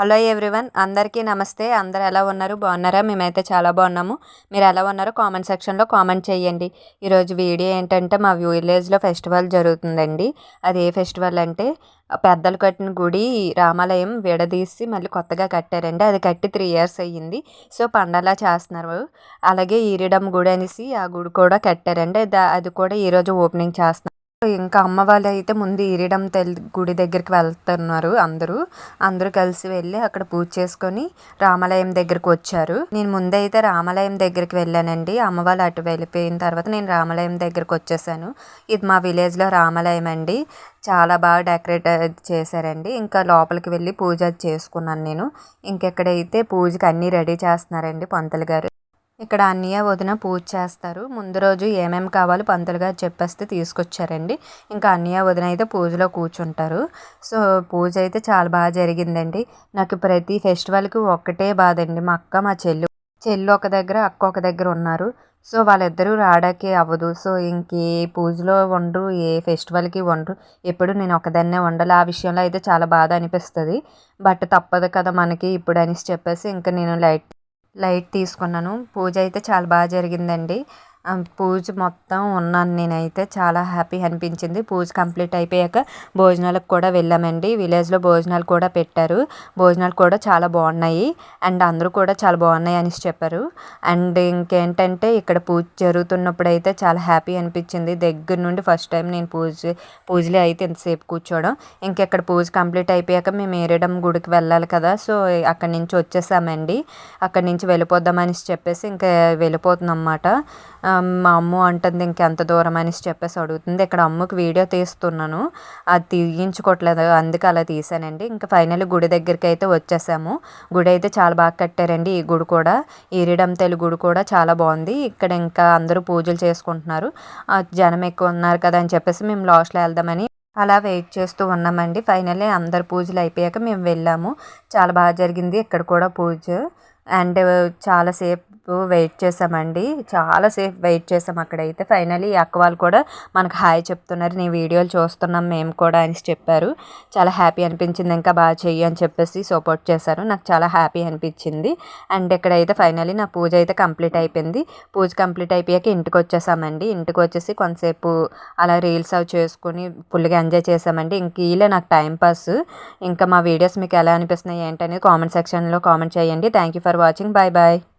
Hello everyone అందరికీ నమస్తే. అందరు ఎలా ఉన్నారు? బాగున్నారా? మేమైతే చాలా బాగున్నాము. మీరు ఎలా ఉన్నారో కామెంట్ సెక్షన్లో కామెంట్ చేయండి. ఈరోజు వీడియో ఏంటంటే మా విలేజ్లో ఫెస్టివల్ జరుగుతుందండి. అది ఏ ఫెస్టివల్ అంటే పెద్దలు కట్టిన గుడి రామాలయం విడదీసి మళ్ళీ కొత్తగా కట్టారండి. అది కట్టి త్రీ ఇయర్స్ అయ్యింది. సో పండలా చేస్తున్నారు. అలాగే ఈరిడం గుడి అనేసి ఆ గుడి కూడా కట్టారండి. అది కూడా ఈరోజు ఓపెనింగ్ చేస్తున్నారు. ఇంకా అమ్మ వాళ్ళు అయితే ముందు ఇరిడం తెల్ గుడి దగ్గరికి వెళ్తున్నారు అందరూ. అందరూ కలిసి వెళ్ళి అక్కడ పూజ చేసుకొని రామాలయం దగ్గరికి వచ్చారు. నేను ముందైతే రామాలయం దగ్గరికి వెళ్ళానండి. అమ్మ వాళ్ళు అటు వెళ్ళిపోయిన తర్వాత నేను రామాలయం దగ్గరికి వచ్చేసాను. ఇది మా విలేజ్లో రామాలయం అండి. చాలా బాగా డెకరేట్ చేశారండి. ఇంకా లోపలికి వెళ్ళి పూజ చేసుకున్నాను నేను. ఇంకెక్కడైతే పూజకి అన్నీ రెడీ చేస్తున్నారండి పంతులు గారు. ఇక్కడ అన్నయ్య వదిన పూజ చేస్తారు. ముందు రోజు ఏమేమి కావాలో పంతులు గారు చెప్పేస్తే తీసుకొచ్చారండి. ఇంకా అన్నయ్య వదిన అయితే పూజలో కూర్చుంటారు. సో పూజ అయితే చాలా బాగా జరిగిందండి. నాకు ప్రతి ఫెస్టివల్కి ఒక్కటే బాధ అండి మా అక్క మా చెల్లి చెల్లి ఒక దగ్గర అక్క ఒక దగ్గర ఉన్నారు. సో వాళ్ళిద్దరూ రావడానికి అవ్వదు. సో ఇంకే పూజలో వండరు ఏ ఫెస్టివల్కి వండరు. ఎప్పుడు నేను ఒకదాన్నే వండాలి. ఆ విషయంలో అయితే చాలా బాధ అనిపిస్తుంది. బట్ తప్పదు కదా మనకి ఇప్పుడు అనేసి చెప్పేసి ఇంకా నేను లైట్ లైట్ తీసుకున్నాను. పూజ అయితే చాలా బాగా జరిగిందండి. పూజ మొత్తం ఉన్నాను. నేనైతే చాలా హ్యాపీ అనిపించింది. పూజ కంప్లీట్ అయిపోయాక భోజనాలకు కూడా వెళ్ళామండి. విలేజ్లో భోజనాలు కూడా పెట్టారు. భోజనాలు కూడా చాలా బాగున్నాయి. అండ్ అందరూ కూడా చాలా బాగున్నాయి అని చెప్పారు. అండ్ ఇంకేంటంటే ఇక్కడ పూజ జరుగుతున్నప్పుడు అయితే చాలా హ్యాపీ అనిపించింది. దగ్గర నుండి ఫస్ట్ టైం నేను పూజ పూజలో అయితే ఎంతసేపు కూర్చోవడం. ఇంకెక్కడ పూజ కంప్లీట్ అయిపోయాక మేము ఏరడం గుడికి వెళ్ళాలి కదా. సో అక్కడి నుంచి వచ్చేసామండి. అక్కడి నుంచి వెళ్ళిపోద్దామని చెప్పేసి ఇంకా వెళ్ళిపోతున్నాం అన్నమాట. మా అమ్మ అంటుంది ఇంకెంత దూరం అనేసి చెప్పేసి అడుగుతుంది. ఇక్కడ అమ్మకి వీడియో తీస్తున్నాను. అది తీయించుకోవట్లేదు. అందుకే అలా తీసానండి. ఇంకా ఫైనల్ గుడి దగ్గరికి అయితే వచ్చేసాము. గుడి అయితే చాలా బాగా కట్టారండి. ఈ గుడి కూడా ఈరిడం తెలుగు గుడి కూడా చాలా బాగుంది. ఇక్కడ ఇంకా అందరూ పూజలు చేసుకుంటున్నారు. జనం ఎక్కువ ఉన్నారు కదా అని చెప్పేసి మేము లాస్ట్లో వెళ్దామని అలా వెయిట్ చేస్తూ ఉన్నామండి. ఫైనల్లీ అందరు పూజలు అయిపోయాక మేము వెళ్ళాము. చాలా బాగా జరిగింది. ఇక్కడ కూడా పూజ. అండ్ చాలాసేపు వెయిట్ చేసామండి. చాలాసేపు వెయిట్ చేసాం అక్కడైతే. ఫైనలీ ఈ అక్క వాళ్ళు కూడా మనకు హాయ్ చెప్తున్నారు. నీ వీడియోలు చూస్తున్నాం మేము కూడా అని చెప్పారు. చాలా హ్యాపీ అనిపించింది. ఇంకా బాగా చెయ్యి అని చెప్పేసి సపోర్ట్ చేశారు. నాకు చాలా హ్యాపీ అనిపించింది. అండ్ ఇక్కడైతే ఫైనలీ నా పూజ అయితే కంప్లీట్ అయిపోయింది. పూజ కంప్లీట్ అయిపోయాక ఇంటికి వచ్చేసామండి. ఇంటికి వచ్చేసి కొంతసేపు అలా రీల్స్ అవి చేసుకుని ఫుల్గా ఎంజాయ్ చేసామండి. ఇంక ఇలా నాకు టైం పాస్. ఇంకా మా వీడియోస్ మీకు ఎలా అనిపిస్తున్నాయి ఏంటనేది కామెంట్ సెక్షన్లో కామెంట్ చేయండి. Thank you for watching. Bye bye.